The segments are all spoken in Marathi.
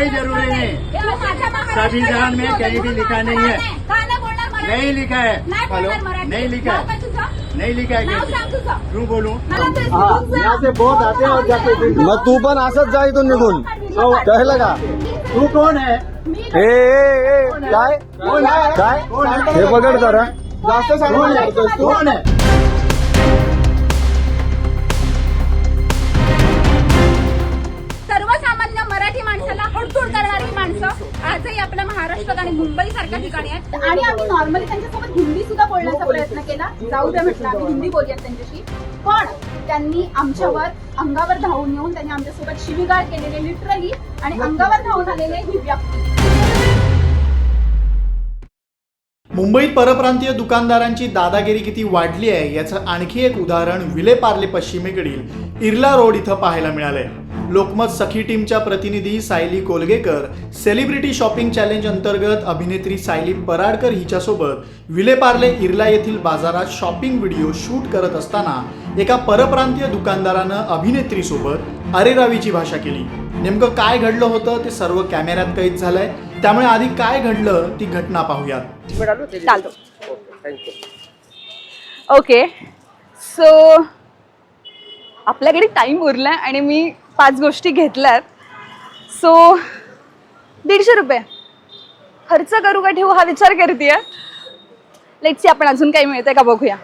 कोई जरूरी नहीं। संविधान में कहीं भी लिखा नहीं है। नहीं लिखा है। हेलो। नहीं लिखा है। नहीं लिखा है। क्यों? बोलूं? यहाँ से बहुत आते हैं और जाते हैं। मग तू पण असंच जा इथून निघून। कळलं का तू कौन है? ए ए ए काय? काय? हे पकड जरा। जास्त सांगू कौन है आणि मुंबई सारख्या ठिकाणी आहेत. आणि आम्ही नॉर्मली त्यांच्यासोबत हिंदी सुद्धा बोलण्याचा प्रयत्न केला. जाऊ द्या म्हटलं आम्ही हिंदी बोलूयात त्यांच्याशी. पण त्यांनी आमच्यावर अंगावर धावून येऊन त्यांनी आमच्यासोबत शिवीगाळ केलेले लिटरली आणि अंगावर धावून आलेले ही व्यक्ती. मुंबईत परप्रांतीय दुकानदारांची दादागिरी किती वाढली आहे याचं आणखी एक उदाहरण विलेपार्ले पश्चिमेकडील इर्ला रोड इथं पाहायला मिळालंय. लोकमत सखी टीमच्या प्रतिनिधी Sayali Kolgekar celebrity shopping challenge अंतर्गत अभिनेत्री सायली पराडकर हिच्यासोबत विलेपार्ले इर्ला येथील बाजारात शॉपिंग व्हिडिओ शूट करत असताना एका परप्रांतीय दुकानदारानं अभिनेत्रीसोबत अरेरावीची भाषा केली. नेमकं काय घडलं होतं ते सर्व कॅमेऱ्यात कैद झालंय. त्यामुळे आधी काय घडलं ती घटना पाहूयात. ओके. सो आपल्याकडे टाईम उरला आणि मी पाच गोष्टी घेतल्यात. सो दीडशे रुपये. खर्च करू का ठेवू हा विचार करते लेट्स आपण अजून काही मिळतंय का बघूया.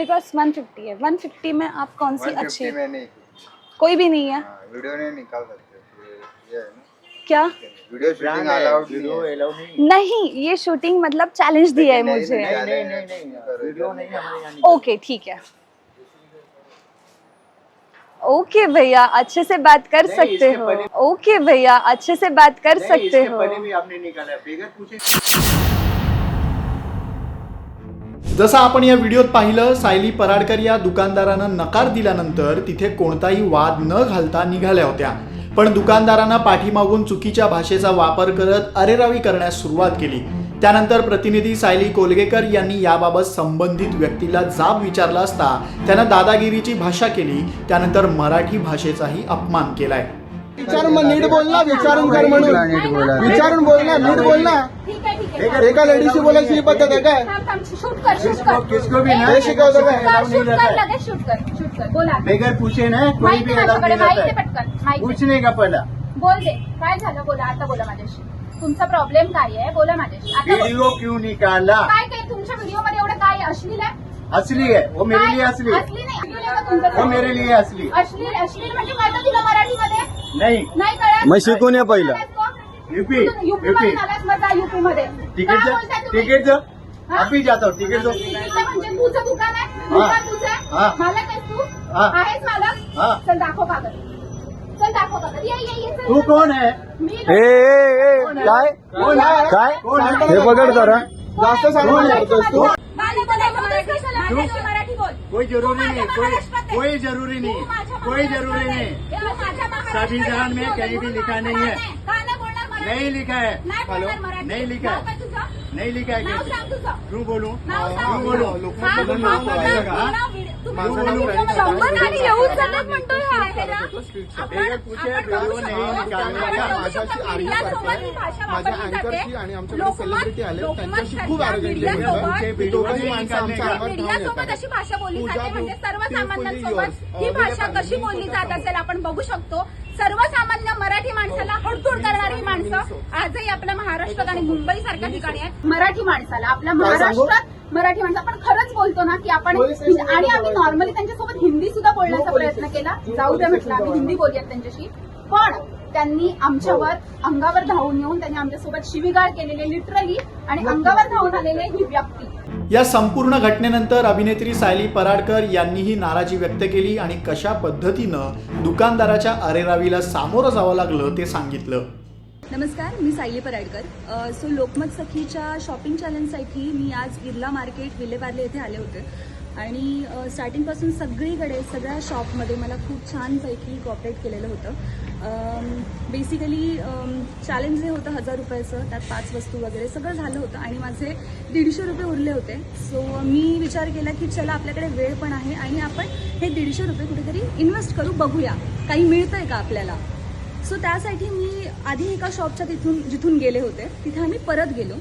मेरे पास वन फिफ्टी है। वन फिफ्टी में आप कौन सी अच्छी में नहीं कोई भी नहीं है। हाँ, वीडियो नहीं निकाल सकते। ये- है क्या? वीडियो शूटिंग अलाउड नहीं है। नहीं नहीं ये शूटिंग मतलब चैलेंज दिया है मुझे। नहीं नहीं नहीं वीडियो नहीं हमारे यहाँ ओके ठीक है। ओके भैया अच्छे से बात कर सकते हो। ओके भैया अच्छे से बात कर सकते हो। पहले भी आपने निकाला है। पूछे जसं आपण या व्हिडिओत पाहिलं सायली पराडकर या दुकानदारानं नकार दिल्यानंतर तिथे कोणताही वाद न घालता निघाल्या होत्या. पण दुकानदारांना पाठीमागून चुकीच्या भाषेचा वापर करत अरेरावी करण्यास सुरुवात केली. त्यानंतर प्रतिनिधी सायली कोलगेकर यांनी याबाबत संबंधित व्यक्तीला जाब विचारला असता त्यानं दादागिरीची भाषा केली त्यानंतर मराठी भाषेचाही अपमान केलाय. विचारून मग नीट बोल ना विचारून कर म्हणून. विचारून बोल ना नीट बोल ना. ठीक आहे ठीक एका लेडीशी बोलायची ही पद्धत आहे काय? थांब, थांब, शूट कर शूट किसको कर. किसको भी ना? हे शिकवतो काय? कर, शूट कर लगेच शूट कर शूट कर. बोला. बगैर पूछे ना कोई माहिती भी माझ्याकडे नहीं माहिती पटकन माहिती. आहे. पूछने का पहला बोल दे काय झालं? बोला आता बोला माझ्याशी. तुमचा प्रॉब्लेम काय आहे? बोला माझ्याशी. आता बोल. वीडियो क्यों निकाला? काय काय? तुमच्या व्हिडिओ मध्ये एवढं काय अश्लील आहे? असली है वो मेरे काय? लिए असली है असली नाही. का वो मेरे लिए असली अश्लील अश्लील म्हणजे तुला मराठीमध्ये? नहीं. नाही कळत. मग शिकून ये पहिलं. यूपी युपी मध्ये यूपी दो हा? अभी जाता हूँ तिकीटला म्हणजे तुझं दुकान आहे? दुकान तुझं हा. आहे मालक आहेस तू? हा. आहेस मालक? हा. चल दाखव कागद. चल दाखव कागद. ये ये ये चल तू कौन है मी ए ए ए काय? कौन है काय? कौन है हे पकड जरा. जास्त सांगू कोण आहे? नकोस तू. मला बोलायचं मराठी कशाला? तू- माझ्याशी मराठी बोल. कोई जरूरी तू नहीं माझ्या कोई महाराष्ट्रात आहे. कोई जरूरी तू नहीं. माझ्या कोई जरूरी. नहीं संविधान में. कहीं भी लिखा नहीं है। नाही लिखा है मराठी. नहीं लिखा है? नहीं तुझं. क्यों बोलूं. बोलूं. बोलूं. तू माझ्या हा? ही भाषा. अँकरशी आणि सेलिब्रिटी आले त्यांच्याशी खूप ते अशी बोलली जाते. म्हणजे तू- सर्वसामान्यांसोबत. ही भाषा विवेकानंद, कशी बोलली जात असेल आपण बघू शकतो. सर्वसामान्य मराठी माणसाला हडतूड करणारी माणसं आजही आपल्या महाराष्ट्रात आणि मुंबई सारख्या ठिकाणी आहेत. मराठी माणसाला आपल्या? महाराष्ट्रात मराठी माणसं आपण खरंच बोलतो ना की आपण आणि आम्ही नॉर्मली त्यांच्यासोबत हिंदी सुद्धा बोलण्याचा प्रयत्न केला. जाऊ द्या म्हटलं आम्ही हिंदी बोलूयात त्यांच्याशी. पण त्यांनी आमच्यावर अंगावर धावून येऊन त्यांनी आमच्यासोबत शिवीगाळ केलेले लिटरली आणि अंगावर धावून आलेले ही व्यक्ती. या संपूर्ण घटनेनंतर अभिनेत्री सायली पराडकर यांनीही नाराजी व्यक्त केली आणि कशा पद्धतीनं दुकानदाराच्या अरेरावीला सामोरं जावं लागलं ते सांगितलं. नमस्कार मी सायली पराडकर. सो लोकमत सखीच्या शॉपिंग चॅलेंजसाठी मी आज बिर्ला मार्केट विलेपार्ले येथे आले होते. आणि स्टार्टिंगपासून सगळीकडे सगळ्या शॉपमध्ये मला खूप छानपैकी कॉपरेट केलेलं होतं. बेसिकली चॅलेंज जे होतं हजार रुपयाचं त्यात पाच वस्तू वगैरे सगळं झालं होतं आणि माझे दीडशे रुपये उरले होते. सो मी विचार केला की चला आपल्याकडे वेळ पण आहे आणि आपण हे दीडशे रुपये कुठेतरी इन्व्हेस्ट करू बघूया. काही मिळतं आहे का आपल्याला? सो त्यासाठी मी आधी एका शॉपच्या तिथून जिथून गेले होते तिथे आम्ही परत गेलो.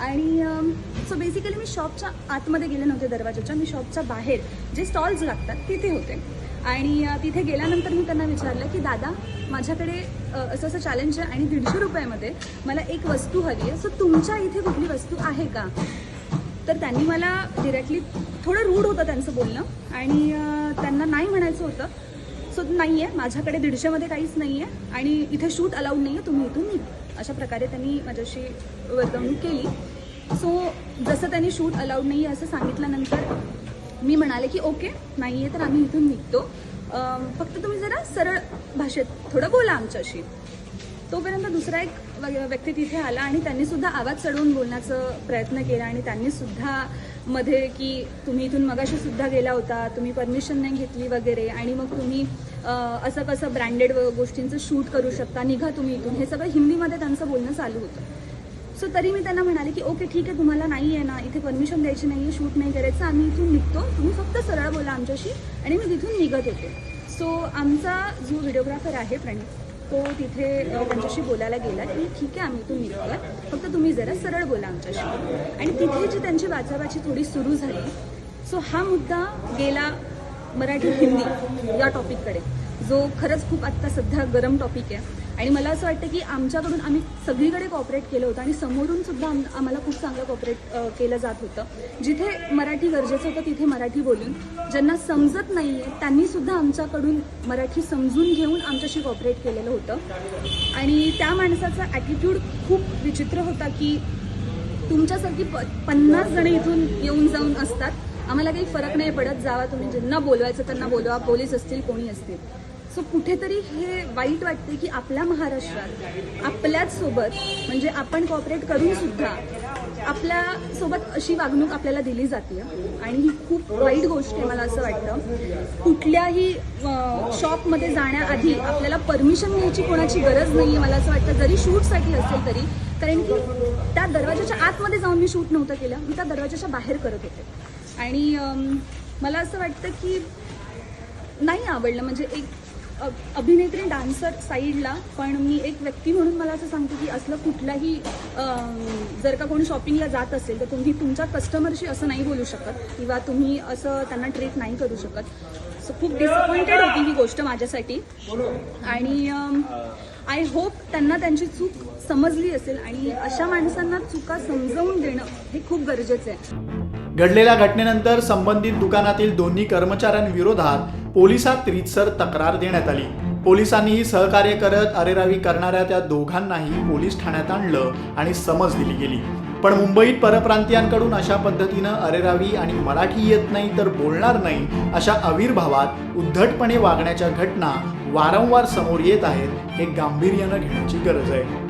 आणि सो बेसिकली मी शॉपच्या आतमध्ये गेले नव्हते दरवाजाच्या. मी शॉपच्या बाहेर जे स्टॉल्स लागतात तिथे होते. आणि तिथे गेल्यानंतर मी त्यांना विचारलं की दादा माझ्याकडे असं असं चॅलेंज आहे आणि दीडशे रुपयामध्ये मला एक वस्तू हवी आहे. सो तुमच्या इथे कुठली वस्तू आहे का? तर त्यांनी मला डिरेक्टली थोडं रूढ होतं त्यांचं बोलणं. आणि त्यांना नाही म्हणायचं होतं. सो नाही आहे माझ्याकडे दीडशेमध्ये काहीच नाही आहे आणि इथे शूट अलाउड नाही आहे तुम्ही इथून निघा. अशा प्रकारे त्यांनी माझ्याशी वर्तवणूक केली. सो जसं त्यांनी शूट अलाउड नाही आहे असं सांगितल्यानंतर मी म्हणाले की ओके नाही आहे तर आम्ही इथून निघतो. फक्त तुम्ही जरा सरळ भाषेत थोडं बोला आमच्याशी. तोपर्यंत दुसरा एक व्यक्ती तिथे आला आणि त्यांनी सुद्धा आवाज चढवून बोलण्याचा प्रयत्न केला आणि त्यांनी सुद्धा मध्ये की तुम्ही इथून मगाशी सुद्धा गेला होता तुम्ही परमिशन नाही घेतली वगैरे आणि मग तुम्ही असं कसं ब्रँडेड गोष्टींचं शूट करू शकता निघा तुम्ही इथून. हे सगळं हिंदीमध्ये त्यांचं बोलणं चालू होतं. सो तरी मी त्यांना म्हणाले की ओके ठीक आहे तुम्हाला नाही आहे ना इथे परमिशन द्यायची नाही आहे शूट नाही करायचं आम्ही इथून निघतो. तुम्ही फक्त सरळ बोला आमच्याशी आणि मी तिथून निघत होते सो आमचा जो व्हिडिओग्राफर आहे प्रणित तो तिथे त्यांच्याशी बोलायला गेला. की ठीक आहे आम्ही इथून निघतोय फक्त तुम्ही जरा सरळ बोला आमच्याशी. आणि तिथे जी त्यांची वाचावाची थोडी सुरू झाली सो हा मुद्दा गेला मराठी हिंदी या टॉपिककडे जो खरंच खूप आत्ता सध्या गरम टॉपिक आहे. आणि मला असं वाटतं की आमच्याकडून आम्ही सगळीकडे कॉपरेट केलं होतं आणि समोरून सुद्धा आम आम्हाला खूप चांगलं कॉपरेट केलं जात होतं. जिथे मराठी गरजेचं होतं तिथे मराठी बोलून. ज्यांना समजत नाही आहे त्यांनी सुद्धा आमच्याकडून मराठी समजून घेऊन आमच्याशी कॉपरेट केलेलं होतं. आणि त्या माणसाचा ॲटिट्यूड खूप विचित्र होता की तुमच्यासारखी प पन्नास जण इथून येऊन जाऊन असतात. आम्हाला काही फरक नाही पडत जावा तुम्ही. ज्यांना बोलवायचं त्यांना बोलवा पोलीस असतील कोणी असतील. सो कुठेतरी हे वाईट वाटते की आपल्या महाराष्ट्रात आपल्याच सोबत म्हणजे आपण कॉपरेट करून सुद्धा आपल्यासोबत अशी वागणूक आपल्याला दिली जाते आणि ही खूप वाईट गोष्ट आहे मला असं वाटतं. कुठल्याही शॉपमध्ये जाण्याआधी आपल्याला परमिशन घ्यायची कोणाची गरज नाही आहे मला असं वाटतं. जरी शूटसाठी असेल तरी. कारण की त्या दरवाजाच्या आतमध्ये जाऊन मी शूट नव्हतं केलं. मी त्या दरवाजाच्या बाहेर करत होते. आणि मला असं वाटतं की नाही आवडलं. म्हणजे एक अभिनेत्री डान्सर साईडला पण मी एक व्यक्ती म्हणून मला असं सांगते की असलं कुठलाही जर का कोणी शॉपिंगला जात असेल तर तुम्ही तुमच्या कस्टमरशी असं नाही बोलू शकत किंवा तुम्ही असं त्यांना ट्रीट नाही करू शकत. सो खूप डिसअपॉइंटेड होती ही गोष्ट माझ्यासाठी. आणि आय होप त्यांना त्यांची चूक समजली असेल आणि अशा माणसांना चुका समजवून देणं हे खूप गरजेचं आहे. घडलेल्या घटनेनंतर संबंधित दुकानातील दोन्ही कर्मचाऱ्यांविरोधात पोलिसात रीतसर तक्रार देण्यात आली. पोलिसांनीही सहकार्य करत अरेरावी करणाऱ्या त्या दोघांनाही पोलीस ठाण्यात आणलं आणि समज दिली गेली. पण मुंबईत परप्रांतीयांकडून अशा पद्धतीनं अरेरावी आणि मराठी येत नाही तर बोलणार नाही अशा आविर्भावात उद्धटपणे वागण्याच्या घटना वारंवार समोर येत आहेत हे गांभीर्यानं घेण्याची गरज आहे.